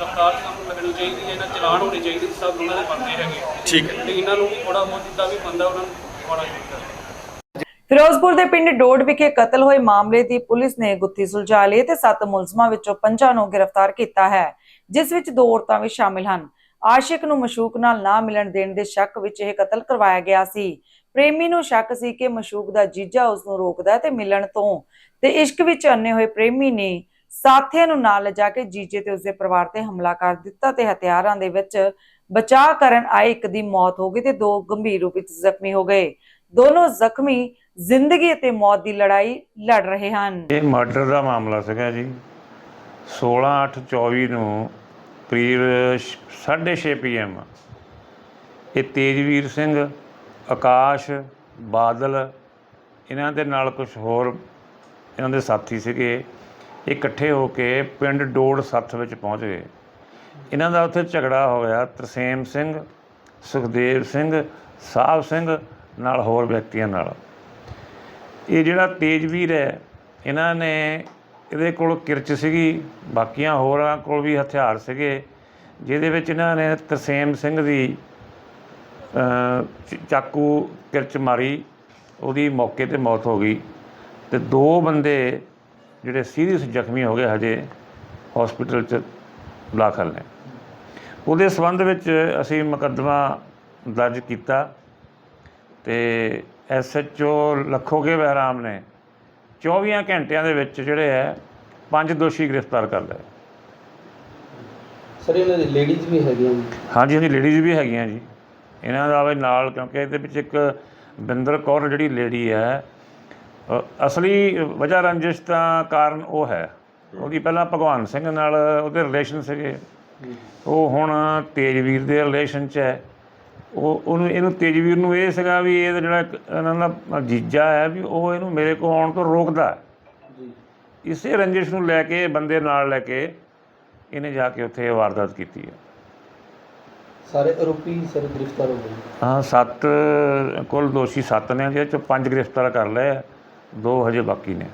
[SPEAKER 13] ਰਫਤਾਰ ਕੰਮ ਲੱਗਣੀ ਚਾਹੀਦੀ ਹੈ ਇਹਨਾਂ ਚਲਾਨ ਹੋਣੇ ਚਾਹੀਦੇ ਸਭ ਉਹਨਾਂ ਦੇ ਬਣਦੇ ਹੈਗੇ
[SPEAKER 12] ਠੀਕ ਹੈ।
[SPEAKER 13] ਤੇ ਇਹਨਾਂ ਨੂੰ ਵੀ ਥੋੜਾ ਬਹੁਤ ਜਿੱਦਾਂ ਵੀ ਬੰਦਾ ਉਹਨਾਂ ਨੂੰ ਪਾਉਣਾ ਚਾਹੀਦਾ
[SPEAKER 1] ਫਿਰੋਜ਼ਪੁਰ ਦੇ ਪਿੰਡ ਡੋਡ ਵਿਖੇ ਕਤਲ ਹੋਏ ਮਾਮਲੇ ਦੀ ਪੁਲਿਸ ਨੇ ਗੁੱਥੀ ਸੁਲਝਾ ਲਈ ਤੇ ਸੱਤ ਮੁਲਜ਼ਮਾਂ ਵਿੱਚੋਂ ਪੰਜਾਂ ਨੂੰ ਗ੍ਰਿਫਤਾਰ ਕੀਤਾ ਹੈ, ਜਿਸ ਵਿੱਚ ਦੋ ਔਰਤਾਂ ਵੀ ਸ਼ਾਮਿਲ ਹਨ। ਆਸ਼ਿਕ ਨੂੰ ਮਸ਼ੂਕ ਨਾਲ ਨਾ ਮਿਲਣ ਦੇਣ ਦੇ ਸ਼ੱਕ ਵਿੱਚ ਇਹ ਕਤਲ ਕਰਵਾਇਆ ਗਿਆ ਸੀ। ਪ੍ਰੇਮੀ ਨੂੰ ਸ਼ੱਕ ਸੀ ਕਿ ਮਸ਼ੂਕ ਦਾ ਜੀਜਾ ਉਸ ਨੂੰ ਰੋਕਦਾ ਹੈ ਤੇ ਮਿਲਣ ਤੋਂ। ਤੇ ਇਸ਼ਕ ਵਿੱਚ ਅੰਨੇ ਹੋਏ ਪ੍ਰੇਮੀ ਨੇ ਸਾਥੀਆਂ ਨੂੰ ਨਾਲ ਲਿਜਾ ਕੇ ਜੀਜੇ ਤੇ ਉਸਦੇ ਪਰਿਵਾਰ ਤੇ ਹਮਲਾ ਕਰ ਦਿੱਤਾ ਤੇ ਹਥਿਆਰਾਂ ਦੇ ਵਿੱਚ ਬਚਾਅ ਕਰਨ ਆਏ ਇੱਕ ਦੀ ਮੌਤ ਹੋ ਗਈ ਤੇ ਦੋ ਗੰਭੀਰ ਰੂਪ ਵਿੱਚ ਜ਼ਖਮੀ ਹੋ ਗਏ। ਦੋਨੋਂ ਜ਼ਖਮੀ ਜ਼ਿੰਦਗੀ ਅਤੇ ਮੌਤ ਦੀ ਲੜਾਈ ਲੜ ਰਹੇ ਹਨ।
[SPEAKER 14] ਇਹ ਮਰਡਰ ਦਾ ਮਾਮਲਾ ਸੀਗਾ ਜੀ। 16/8/24 ਨੂੰ ਕਰੀਬ 6:30 ਪੀਐਮ ਇਹ ਤੇਜਵੀਰ ਸਿੰਘ, ਆਕਾਸ਼, ਬਾਦਲ, ਇਹਨਾਂ ਦੇ ਨਾਲ ਕੁਝ ਹੋਰ ਇਹਨਾਂ ਦੇ ਸਾਥੀ ਸੀਗੇ। ਇਹ ਇਕੱਠੇ ਹੋ ਕੇ ਪਿੰਡ ਡੋੜ ਸੱਥ ਵਿੱਚ ਪਹੁੰਚ ਗਏ। ਇਹਨਾਂ ਦਾ ਉੱਥੇ ਝਗੜਾ ਹੋਇਆ। ਤਰਸੇਮ ਸਿੰਘ, ਸੁਖਦੇਵ ਸਿੰਘ, ਸਾਹਿਬ ਸਿੰਘ ਨਾਲ ਹੋਰ ਵਿਅਕਤੀਆਂ ਨਾਲ। ਇਹ ਜਿਹੜਾ ਤੇਜਵੀਰ ਹੈ, ਇਹਨਾਂ ਨੇ ਇਹਦੇ ਕੋਲ ਕਿਰਚ ਸੀਗੀ, ਬਾਕੀਆਂ ਹੋਰਾਂ ਕੋਲ ਵੀ ਹਥਿਆਰ ਸੀਗੇ, ਜਿਹਦੇ ਵਿੱਚ ਇਹਨਾਂ ਨੇ ਤਰਸੇਮ ਸਿੰਘ ਦੀ ਚਾਕੂ ਕਿਰਚ ਮਾਰੀ, ਉਹਦੀ ਮੌਕੇ ਤੇ ਮੌਤ ਹੋ ਗਈ। ਤੇ ਦੋ ਬੰਦੇ ਜਿਹੜੇ ਸੀਰੀਅਸ ਜ਼ਖਮੀ ਹੋ ਗਏ ਹਜੇ ਹਸਪੀਟਲ 'ਚ ਦਾਖਲ ਨੇ। ਉਹਦੇ ਸੰਬੰਧ ਵਿੱਚ ਅਸੀਂ ਮੁਕੱਦਮਾ ਦਰਜ ਕੀਤਾ ਤੇ ਐਸਐਚਓ ਲੱਖੋਗੇ ਬਹਿਰਾਮ ਨੇ 24 ਘੰਟਿਆਂ ਦੇ ਵਿੱਚ ਜਿਹੜੇ ਹੈ ਪੰਜ ਦੋਸ਼ੀ ਗ੍ਰਿਫਤਾਰ ਕਰ ਲਏ।
[SPEAKER 3] ਸਰ ਇਹਨਾਂ ਦੀ ਲੇਡੀਜ਼ ਵੀ ਹੈਗੀਆਂ
[SPEAKER 14] ਹਾਂਜੀ ਹਾਂਜੀ ਲੇਡੀਜ਼ ਵੀ ਹੈਗੀਆਂ ਜੀ। ਇਹਨਾਂ ਦਾ ਵੀ ਨਾਲ ਕਿਉਂਕਿ ਇਹਦੇ ਵਿੱਚ ਇੱਕ ਬਿੰਦਰ ਕੌਰ ਜਿਹੜੀ ਲੇਡੀ ਹੈ ਅਸਲੀ ਵਜ੍ਹਾ ਰੰਜਿਸ਼ ਦਾ ਕਾਰਨ ਉਹ ਹੈ। ਉਹਦੀ ਪਹਿਲਾਂ ਭਗਵਾਨ ਸਿੰਘ ਨਾਲ ਉਹਦੇ ਰਿਲੇਸ਼ਨ ਸੀਗੇ। ਉਹ ਹੁਣ ਤੇਜਵੀਰ ਦੇ ਰਿਲੇਸ਼ਨ 'ਚ ਹੈ। ਉਹ ਉਹਨੂੰ ਇਹਨੂੰ ਤੇਜਵੀਰ ਨੂੰ ਇਹ ਸੀਗਾ ਵੀ ਇਹ ਜਿਹੜਾ ਇਹਨਾਂ ਦਾ ਜੀਜਾ ਹੈ ਵੀ ਉਹ ਇਹਨੂੰ ਮੇਰੇ ਕੋਲ ਆਉਣ ਤੋਂ ਰੋਕਦਾ ਹੈ। ਇਸੇ ਰੰਜਿਸ਼ ਨੂੰ ਲੈ ਕੇ ਬੰਦੇ ਨਾਲ ਲੈ ਕੇ ਇਹਨੇ ਜਾ ਕੇ ਉੱਥੇ ਵਾਰਦਾਤ ਕੀਤੀ ਹੈ।
[SPEAKER 3] ਸਾਰੇ ਆਰੋਪੀ ਸਰ ਗ੍ਰਿਫਤਾਰ ਹੋ ਗਏ?
[SPEAKER 14] ਹਾਂ ਸੱਤ ਕੁੱਲ ਦੋਸ਼ੀ ਸੱਤ ਨੇ ਜਿਹਦੇ ਚੋਂ ਪੰਜ ਗ੍ਰਿਫਤਾਰ ਕਰ ਲਏ ਦੋ ਹਜੇ ਬਾਕੀ ਨੇ।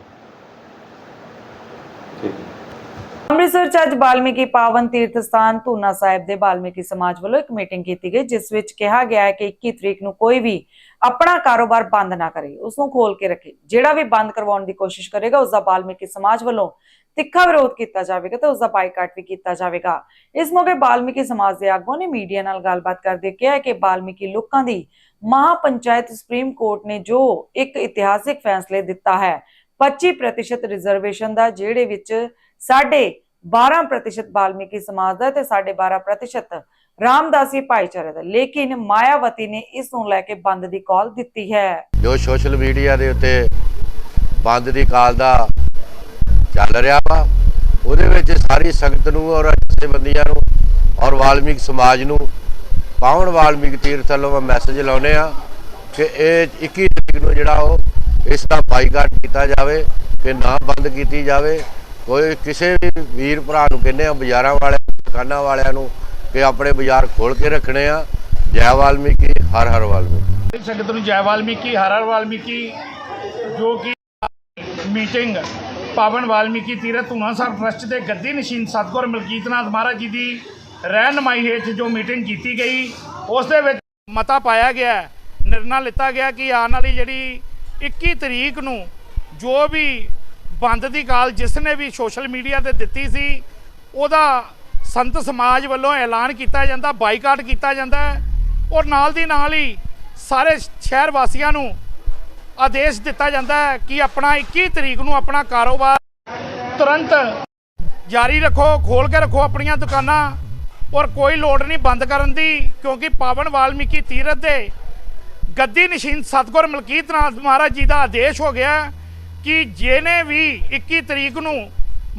[SPEAKER 1] ਅੰਮ੍ਰਿਤਸਰ ਚ ਅੱਜ ਬਾਲਮੀਕੀ ਪਾਵਨ ਤੀਰਥ ਸਥਾਨ ਧੂਨਾ ਸਾਹਿਬ ਦੇ ਬਾਲਮੀਕੀ ਸਮਾਜ ਵੱਲੋਂ ਇੱਕ ਮੀਟਿੰਗ ਕੀਤੀ ਗਈ, ਜਿਸ ਵਿੱਚ ਕਿਹਾ ਗਿਆ ਹੈ ਕਿ 21 ਤਰੀਕ ਨੂੰ ਕੋਈ ਵੀ ਆਪਣਾ ਕਾਰੋਬਾਰ ਬੰਦ ਨਾ ਕਰੇ ਉਸ ਨੂੰ ਖੋਲ ਕੇ ਰੱਖੇ। ਜਿਹੜਾ ਵੀ ਬੰਦ ਕਰਵਾਉਣ ਦੀ ਕੋਸ਼ਿਸ਼ ਕਰੇਗਾ ਉਸ ਦਾ ਬਾਲਮੀਕੀ ਸਮਾਜ ਵੱਲੋਂ ਤਿੱਖਾ ਵਿਰੋਧ ਕੀਤਾ ਜਾਵੇਗਾ ਤੇ ਉਸ ਦਾ ਬਾਈਕਾਟ ਵੀ ਕੀਤਾ ਜਾਵੇਗਾ। ਇਸ ਮੌਕੇ ਬਾਲਮੀਕੀ ਸਮਾਜ ਦੇ ਆਗੂਆਂ ਨੇ ਮੀਡੀਆ ਨਾਲ ਗੱਲਬਾਤ ਕਰਦੇ ਕਿਹਾ ਕਿ ਬਾਲਮੀਕੀ ਲੋਕਾਂ ਦੀ ਮਹਾ ਪੰਚਾਇਤ ਸੁਪਰੀਮ ਕੋਰਟ ਨੇ ਜੋ ਇੱਕ ਇਤਿਹਾਸਿਕ ਫੈਸਲੇ ਦਿੱਤਾ ਹੈ 25% ਰਿਜ਼ਰਵੇਸ਼ਨ ਦਾ, ਜਿਹੜੇ ਵਿੱਚ 12% ਬਾਲਮੀਕੀ ਸਮਾਜ ਦਾ ਤੇ ਸਾਡੇ 12% ਰਾਮਦਾਸੀ ਭਾਈਚਾਰੇ ਦਾ। ਲੇਕਿਨ ਮਾਇਆਵਤੀ ਨੇ ਇਸ ਨੂੰ ਲੈ ਕੇ ਬੰਦ ਦੀ ਕਾਲ ਦਿੱਤੀ ਹੈ।
[SPEAKER 15] ਜੋ ਸੋਸ਼ਲ ਮੀਡੀਆ ਦੇ ਉੱਤੇ ਬੰਦ ਦੀ ਕਾਲ ਦਾ ਚੱਲ ਰਿਹਾ ਵਾ, ਉਹਦੇ ਵਿੱਚ ਸਾਰੀ ਸੰਗਤ ਨੂੰ ਔਰ ਜਥੇਬੰਦੀਆਂ ਨੂੰ ਔਰ ਵਾਲਮੀਕ ਸਮਾਜ ਨੂੰ ਪਾਵਨ ਵਾਲਮੀਕ ਤੀਰਥ ਵੱਲੋਂ ਮੈਸੇਜ ਲਾਉਨੇ ਆ ਕਿ ਇਹ 21 ਤਰੀਕ ਨੂੰ ਜਿਹੜਾ ਉਹ ਇਸ ਦਾ ਬਾਈਕਾਟ ਕੀਤਾ ਜਾਵੇ, ਕਿ ਨਾ ਬੰਦ ਕੀਤੀ ਜਾਵੇ। ਕੋਈ ਕਿਸੇ ਵੀ ਵੀਰ ਭਰਾ ਨੂੰ ਕਹਿੰਦੇ ਆ, ਬਾਜ਼ਾਰਾਂ ਵਾਲਿਆਂ ਦੁਕਾਨਾਂ ਵਾਲਿਆਂ ਨੂੰ ਕਿ ਆਪਣੇ ਬਾਜ਼ਾਰ ਖੋਲ ਕੇ ਰੱਖਣੇ ਆ। ਜੈ ਵਾਲਮੀਕੀ, ਹਰ ਹਰ ਵਾਲਮੀਕੀ।
[SPEAKER 13] ਸੰਗਤ ਨੂੰ ਜੈ ਵਾਲਮੀਕੀ, ਹਰ ਹਰ ਵਾਲਮੀਕੀ, ਜੋ ਕਿ ਮੀਟਿੰਗ ਪਾਵਨ ਵਾਲਮੀਕੀ ਤੀਰਥ ਧੂਣਾ ਸਾਹਿਬ ਟਰਸਟ ਦੇ ਗੱਦੀ ਨਸ਼ੀਨ ਸਤਗੁਰ ਮਲਕੀਤ ਨਾਥ ਮਹਾਰਾਜ ਜੀ ਦੀ ਰਹਿਨਮਾਈ ਹੇਠ ਜੋ ਮੀਟਿੰਗ ਕੀਤੀ ਗਈ, ਉਸ ਦੇ ਵਿੱਚ ਮਤਾ ਪਾਇਆ ਗਿਆ ਨਿਰਣਾ ਲਿੱਤਾ ਗਿਆ ਕਿ ਆਉਣ ਵਾਲੀ ਜਿਹੜੀ 21 ਤਰੀਕ ਨੂੰ ਜੋ ਵੀ ਬੰਦ ਦੀ ਕਾਲ ਜਿਸ ਨੇ ਵੀ ਸੋਸ਼ਲ ਮੀਡੀਆ ਤੇ ਦਿੱਤੀ ਸੀ, ਉਹਦਾ ਸੰਤ ਸਮਾਜ ਵੱਲੋਂ ਐਲਾਨ ਕੀਤਾ ਜਾਂਦਾ, ਬਾਈਕਾਟ ਕੀਤਾ ਜਾਂਦਾ ਔਰ ਨਾਲ ਦੀ ਨਾਲ ਹੀ ਸਾਰੇ ਸ਼ਹਿਰ ਵਾਸੀਆਂ ਨੂੰ ਆਦੇਸ਼ ਦਿੱਤਾ ਜਾਂਦਾ ਹੈ ਕਿ ਆਪਣਾ 21 ਤਰੀਕ ਨੂੰ ਆਪਣਾ ਕਾਰੋਬਾਰ ਤੁਰੰਤ ਜਾਰੀ ਰੱਖੋ ਖੋਲ ਕੇ ਰੱਖੋ ਆਪਣੀਆਂ ਦੁਕਾਨਾਂ। ਔਰ ਕੋਈ ਲੋੜ ਨਹੀਂ ਬੰਦ ਕਰਨ ਦੀ, ਕਿਉਂਕਿ ਪਾਵਨ ਵਾਲਮੀਕੀ ਤੀਰਥ ਦੇ ਗੱਦੀ ਨਸ਼ੀਨ ਸਤਗੁਰ ਮਲਕੀਤ ਨਾਥ ਮਹਾਰਾਜ ਜੀ ਦਾ ਆਦੇਸ਼ ਹੋ ਗਿਆ ਕਿ ਜਿਹਨੇ ਵੀ 21 ਤਰੀਕ ਨੂੰ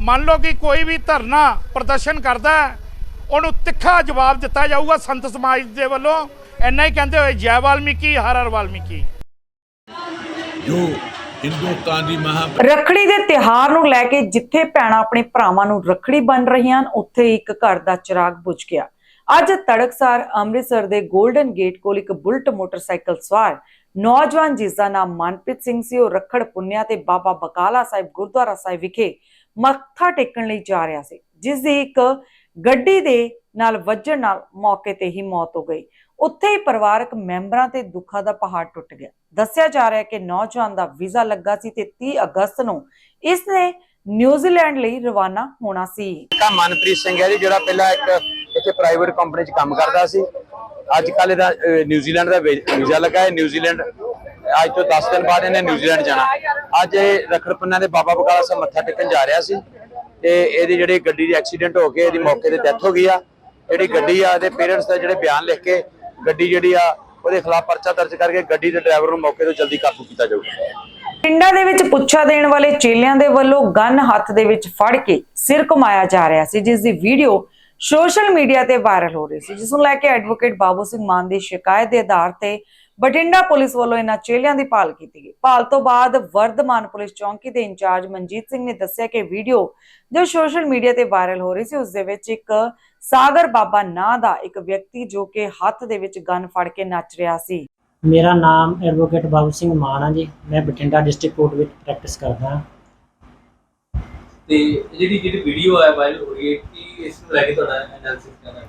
[SPEAKER 13] ਮੰਨ ਲਓ ਕਿ ਕੋਈ ਵੀ ਧਰਨਾ ਪ੍ਰਦਰਸ਼ਨ ਕਰਦਾ ਹੈ, ਉਹਨੂੰ ਤਿੱਖਾ ਜਵਾਬ ਦਿੱਤਾ ਜਾਊਗਾ ਸੰਤ ਸਮਾਜ ਦੇ ਵੱਲੋਂ। ਇੰਨਾ ਹੀ ਕਹਿੰਦੇ ਹੋਏ ਜੈ ਵਾਲਮੀਕੀ ਹਰ ਹਰ ਵਾਲਮੀਕੀ।
[SPEAKER 16] ਜੋ ਹਿੰਦੁਸਤਾਨ ਦੀ ਮਹਾ
[SPEAKER 1] ਰੱਖੜੀ ਦੇ ਤਿਹਾਰ ਨੂੰ ਲੈ ਕੇ ਜਿੱਥੇ ਭੈਣਾਂ ਆਪਣੇ ਭਰਾਵਾਂ ਨੂੰ ਰੱਖੜੀ ਬੰਨ ਰਹੀਆਂ ਹਨ ਉੱਥੇ ਇੱਕ ਘਰ ਦਾ ਚਿਰਾਗ ਬੁਝ ਗਿਆ। ਅੱਜ ਤੜਕਸਾਰ ਅੰਮ੍ਰਿਤਸਰ ਦੇ 골ਡਨ ਗੇਟ ਕੋਲ ਇੱਕ ਬੁਲਟ ਮੋਟਰਸਾਈਕਲ ਸਵਾਰ ਨੌਜਵਾਨ ਜਿਸ ਦਾ ਨਾਮ ਮਨਪ੍ਰੀਤ ਸਿੰਘ ਸੀ, ਉਹ ਰੱਖੜ ਪੁੰਨਿਆ ਤੇ ਬਾਬਾ ਬਕਾਲਾ ਸਾਹਿਬ ਗੁਰਦੁਆਰਾ ਸਾਹਿਬ ਵਿਖੇ ਮੱਥਾ ਟੇਕਣ ਲਈ ਜਾ ਰਿਹਾ ਸੀ, ਜਿਸ ਦੀ ਇੱਕ ਗੱਡੀ ਦੇ ਨਾਲ ਵੱਜਣ ਨਾਲ ਮੌਕੇ ਤੇ ਹੀ ਮੌਤ ਹੋ ਗਈ। ਉੱਥੇ ਹੀ ਪਰਿਵਾਰਕ ਮੈਂਬਰਾਂ ਤੇ ਦੁੱਖਾਂ ਦਾ ਪਹਾੜ ਟੁੱਟ ਗਿਆ। ਦੱਸਿਆ ਜਾ ਰਿਹਾ ਹੈ ਕਿ ਨੌਜਵਾਨ ਦਾ ਵੀਜ਼ਾ ਲੱਗਾ ਸੀ ਤੇ 30 ਅਗਸਤ ਨੂੰ ਇਸ ਨੇ ਨਿਊਜ਼ੀਲੈਂਡ ਲਈ ਰਵਾਨਾ ਹੋਣਾ ਸੀ।
[SPEAKER 17] ਕਾ ਮਨਪ੍ਰੀਤ ਸਿੰਘ ਹੈ ਜੀ, ਜਿਹੜਾ ਪਹਿਲਾਂ ਇੱਕ ਇੱਥੇ ਪ੍ਰਾਈਵੇਟ ਕੰਪਨੀ 'ਚ ਕੰਮ ਕਰਦਾ ਸੀ। ਅੱਜ ਕੱਲ੍ਹ ਇਹਦਾ ਨਿਊਜ਼ੀਲੈਂਡ ਦਾ ਵੀਜ਼ਾ ਲੱਗਾ ਹੈ ਨਿਊਜ਼ੀਲੈਂਡ ਅੱਜ ਤੋਂ 10 ਦਿਨ ਬਾਅਦ ਇਹਨੇ ਨਿਊਜ਼ੀਲੈਂਡ ਜਾਣਾ। ਅੱਜ ਇਹ ਰਖੜਪੁੰਨਾ ਦੇ ਬਾਬਾ ਬਕਾਲਾ ਸਾਹਿਬ ਮੱਥਾ ਟੇਕਣ ਜਾ ਰਿਹਾ ਸੀ ਤੇ ਇਹਦੀ ਜਿਹੜੀ ਗੱਡੀ ਦੀ ਐਕਸੀਡੈਂਟ ਹੋ ਕੇ ਇਹਦੀ ਮੌਕੇ ਤੇ ਡੈਥ ਹੋ ਗਈ ਆ। ਜਿਹੜੀ ਗੱਡੀ ਆ, ਇਹਦੇ ਪੇਰੈਂਟਸ ਦਾ ਜਿਹੜੇ ਬਿਆਨ ਲਿਖ ਕੇ ਗੱਡੀ ਜਿਹੜੀ ਆ, ਉਹਦੇ ਖਿਲਾਫ ਪਰਚਾ ਦਰਜ ਕਰਕੇ ਗੱਡੀ ਦੇ ਡਰਾਈਵਰ ਨੂੰ ਮੌਕੇ ਤੋਂ ਜਲਦੀ ਕਾਬੂ ਕੀਤਾ ਜਾਊਗਾ।
[SPEAKER 1] ਪਿੰਡਾਂ ਦੇ ਵਿੱਚ ਪੁੱਛਾ ਦੇਣ ਵਾਲੇ ਚੇਲਿਆਂ ਦੇ ਵੱਲੋਂ ਗਨ ਹੱਥ ਦੇ ਵਿੱਚ ਫੜ ਕੇ ਸਿਰ ਘੁਮਾਇਆ ਜਾ ਰਿਹਾ ਸੀ, ਜਿਸ ਦੀ ਵੀਡੀਓ ਸੋਸ਼ਲ ਮੀਡੀਆ ਤੇ ਵਾਇਰਲ ਹੋ ਰਹੀ ਸੀ, ਜਿਸ ਨੂੰ ਲੈ ਕੇ ਐਡਵੋਕੇਟ ਬਾਬੂ ਸਿੰਘ ਮਾਨ ਦੀ ਸ਼ਿਕਾਇਤ ਦੇ ਆਧਾਰ ਤੇ ਬਠਿੰਡਾ ਪੁਲਿਸ ਵੱਲੋਂ ਇਹਨਾਂ ਚੇਲਿਆਂ ਦੀ ਭਾਲ ਕੀਤੀ ਗਈ। ਭਾਲ ਤੋਂ ਬਾਅਦ ਵਰਧਮਾਨ ਪੁਲਿਸ ਚੌਂਕੀ ਦੇ ਇੰਚਾਰਜ ਮਨਜੀਤ ਸਿੰਘ ਨੇ ਦੱਸਿਆ ਕਿ ਵੀਡੀਓ ਜੋ ਸੋਸ਼ਲ ਮੀਡੀਆ ਤੇ ਵਾਇਰਲ ਹੋ ਰਹੀ ਸੀ, ਉਸ ਦੇ ਵਿੱਚ ਇੱਕ ਸਾਗਰ ਬਾਬਾ ਨਾਂ ਦਾ ਇੱਕ ਵਿਅਕਤੀ ਜੋ ਕਿ ਹੱਥ ਦੇ ਵਿੱਚ ਗਨ ਫੜ ਕੇ ਨੱਚ ਰਿਹਾ ਸੀ।
[SPEAKER 7] ਮੇਰਾ ਨਾਮ ਐਡਵੋਕੇਟ ਬਾਬੂ ਸਿੰਘ ਮਾਨ ਆ ਜੀ। ਮੈਂ ਬਠਿੰਡਾ ਡਿਸਟ੍ਰਿਕਟ ਕੋਰਟ ਵਿੱਚ ਪ੍ਰੈਕਟਿਸ ਕਰਦਾ ਹਾਂ।
[SPEAKER 18] ਤੇ ਜਿਹੜੀ ਜਿਹੜੀ ਵੀਡੀਓ ਹੈ ਵਾਇਰਲ ਹੋ ਰਹੀ ਹੈ, ਕੀ ਇਸ ਨੂੰ ਲੈ ਕੇ ਤੁਹਾਡਾ ਐਨਾਲਿਸਿਸ ਕਰਨਾ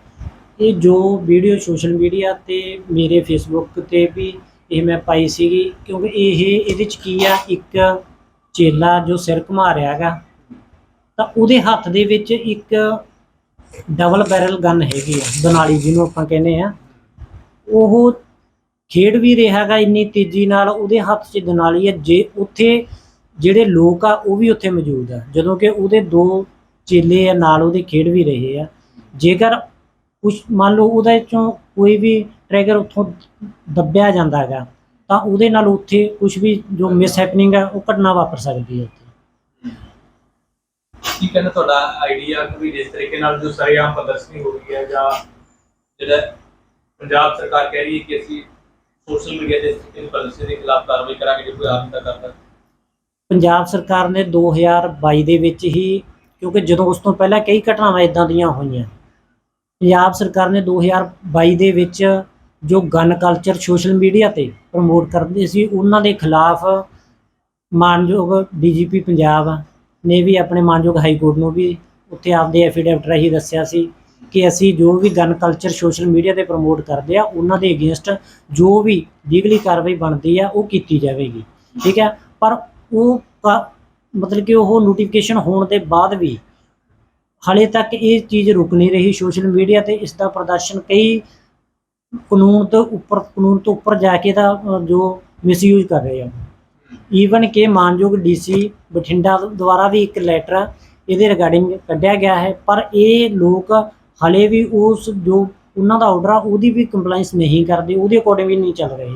[SPEAKER 7] ਇਹ ਜੋ ਵੀਡੀਓ ਸੋਸ਼ਲ ਮੀਡੀਆ ਤੇ ਮੇਰੇ ਫੇਸਬੁੱਕ ਤੇ ਵੀ ਇਹ ਮੈਂ ਪਾਈ ਸੀਗੀ, ਕਿਉਂਕਿ ਇਹ, ਇਹਦੇ ਚ ਕੀ ਆ, ਇੱਕ ਚੇਲਾ ਜੋ ਸਿਰ ਘੁਮਾ ਰਿਹਾ ਹੈਗਾ, ਤਾਂ ਉਹਦੇ ਹੱਥ ਦੇ ਵਿੱਚ ਇੱਕ ਡਬਲ ਬੈਰਲ ਗਨ ਹੈਗੀ ਆ ਦਨਾਲੀ ਜਿਹਨੂੰ ਆਪਾਂ ਕਹਿੰਦੇ ਆ। ਉਹ ਖੇਡ ਵੀ ਰਿਹਾ ਹੈਗਾ ਇੰਨੀ ਤੇਜ਼ੀ ਨਾਲ, ਉਹਦੇ ਹੱਥ 'ਚ ਦਨਾਲੀ ਹੈ ਜੇ ਉੱਥੇ ਜਿਹੜੇ ਲੋਕ ਆ, ਉਹ ਵੀ ਉੱਥੇ ਮੌਜੂਦ ਆ। ਜਦੋਂ ਕਿ ਉਹਦੇ ਦੋ ਚੇਲੇ ਆ, ਨਾਲ ਉਹਦੇ ਖੇਡ ਵੀ ਰਹੇ ਆ। ਜੇਕਰ ਕੁਛ, ਮੰਨ ਲਓ ਉਹਦੇ ਚੋਂ ਕੋਈ ਵੀ ਟ੍ਰਿਗਰ ਉੱਥੋਂ ਦੱਬਿਆ ਜਾਂਦਾ ਹੈਗਾ, ਤਾਂ ਉਹਦੇ ਨਾਲ ਉੱਥੇ ਕੁਝ ਵੀ ਜੋ ਮਿਸ ਹੈਪਨਿੰਗ ਹੈ ਉਹ ਘਟਨਾ ਵਾਪਰ ਸਕਦੀ ਹੈ ਉੱਥੇ।
[SPEAKER 3] ਕੀ ਕਹਿੰਦਾ ਤੁਹਾਡਾ ਆਈਡੀਆ ਕਿ ਜਿਸ ਤਰੀਕੇ ਨਾਲ ਜੋ ਸਰੇਆਮ ਪ੍ਰਦਰਸ਼ਨੀ ਹੋ ਰਹੀ ਹੈ ਜਾਂ ਜਿਹੜਾ ਪੰਜਾਬ ਸਰਕਾਰ ਕਹਿ ਰਹੀ ਹੈ ਕਿ ਅਸੀਂ ਸੋਸ਼ਲ ਮੀਡੀਆ ਦੇ ਪ੍ਰਦਰਸ਼ਨੀ ਦੇ ਖਿਲਾਫ ਕਾਰਵਾਈ ਕਰਾਂਗੇ, ਜੇ ਕੋਈ ਆਪ ਤਾਂ ਕਰਦਾ।
[SPEAKER 7] ਪੰਜਾਬ ਸਰਕਾਰ ਨੇ 2022 ਦੇ ਵਿੱਚ ਹੀ, ਕਿਉਂਕਿ ਜਦੋਂ ਉਸ ਤੋਂ ਪਹਿਲਾਂ ਕਈ ਘਟਨਾਵਾਂ ਇਦਾਂ ਦੀਆਂ ਹੋਈਆਂ, ਪੰਜਾਬ ਸਰਕਾਰ ਨੇ 2022 ਦੇ ਵਿੱਚ ਜੋ ਗਨ ਕਲਚਰ ਸੋਸ਼ਲ ਮੀਡੀਆ ਤੇ ਪ੍ਰਮੋਟ ਕਰਦੇ ਸੀ, ਉਹਨਾਂ ਦੇ ਖਿਲਾਫ ਮਾਨਯੋਗ ਡੀਜੀਪੀ ਪੰਜਾਬ ਨੇ ਵੀ ਆਪਣੇ ਮਾਨਯੋਗ ਹਾਈ ਕੋਰਟ ਨੂੰ ਵੀ ਉੱਥੇ ਆਪਦੇ ਐਫੀਡੇਵਿਟ ਰਾਹੀਂ ਦੱਸਿਆ ਸੀ ਕਿ ਅਸੀਂ ਜੋ ਵੀ ਗਨ ਕਲਚਰ ਸੋਸ਼ਲ ਮੀਡੀਆ ਤੇ ਪ੍ਰਮੋਟ ਕਰਦੇ ਆ, ਉਹਨਾਂ ਦੇ ਅਗੇਂਸਟ ਜੋ ਵੀ ਲੀਗਲੀ ਕਾਰਵਾਈ ਬਣਦੀ ਆ, ਉਹ ਕੀਤੀ ਜਾਵੇਗੀ। ਠੀਕ ਹੈ? ਪਰ ਉਹ ਮਤਲਬ ਕਿ ਉਹ ਨੋਟੀਫਿਕੇਸ਼ਨ ਹੋਣ ਦੇ ਬਾਅਦ ਵੀ ਹਾਲੇ ਤੱਕ ਇਹ ਚੀਜ਼ ਰੁਕ ਨਹੀਂ ਰਹੀ ਸੋਸ਼ਲ ਮੀਡੀਆ ਤੇ, ਇਸ ਦਾ ਪ੍ਰਦਰਸ਼ਨ ਕਈ ਕਾਨੂੰਨ ਤੋਂ ਉੱਪਰ, ਕਾਨੂੰਨ ਤੋਂ ਉੱਪਰ ਜਾ ਕੇ ਦਾ ਜੋ ਮਿਸਯੂਜ਼ ਕਰ ਰਹੇ ਆ। ਈਵਨ ਕਿ ਮਾਨਯੋਗ ਡੀਸੀ ਬਠਿੰਡਾ ਦੁਆਰਾ ਵੀ ਇੱਕ ਲੈਟਰ ਇਹਦੇ ਰਿਗਾਰਡਿੰਗ ਕੱਢਿਆ ਗਿਆ ਹੈ, ਪਰ ਇਹ ਲੋਕ ਹਲੇ ਵੀ ਉਸ ਜੋ ਉਹਨਾਂ ਦਾ ਆਰਡਰ ਆ, ਉਹਦੀ ਵੀ ਕੰਪਲਾਈਂਸ ਨਹੀਂ ਕਰਦੇ, ਉਹਦੇ ਅਕੋਰਡਿੰਗ ਵੀ ਨਹੀਂ ਚੱਲ ਰਹੇ।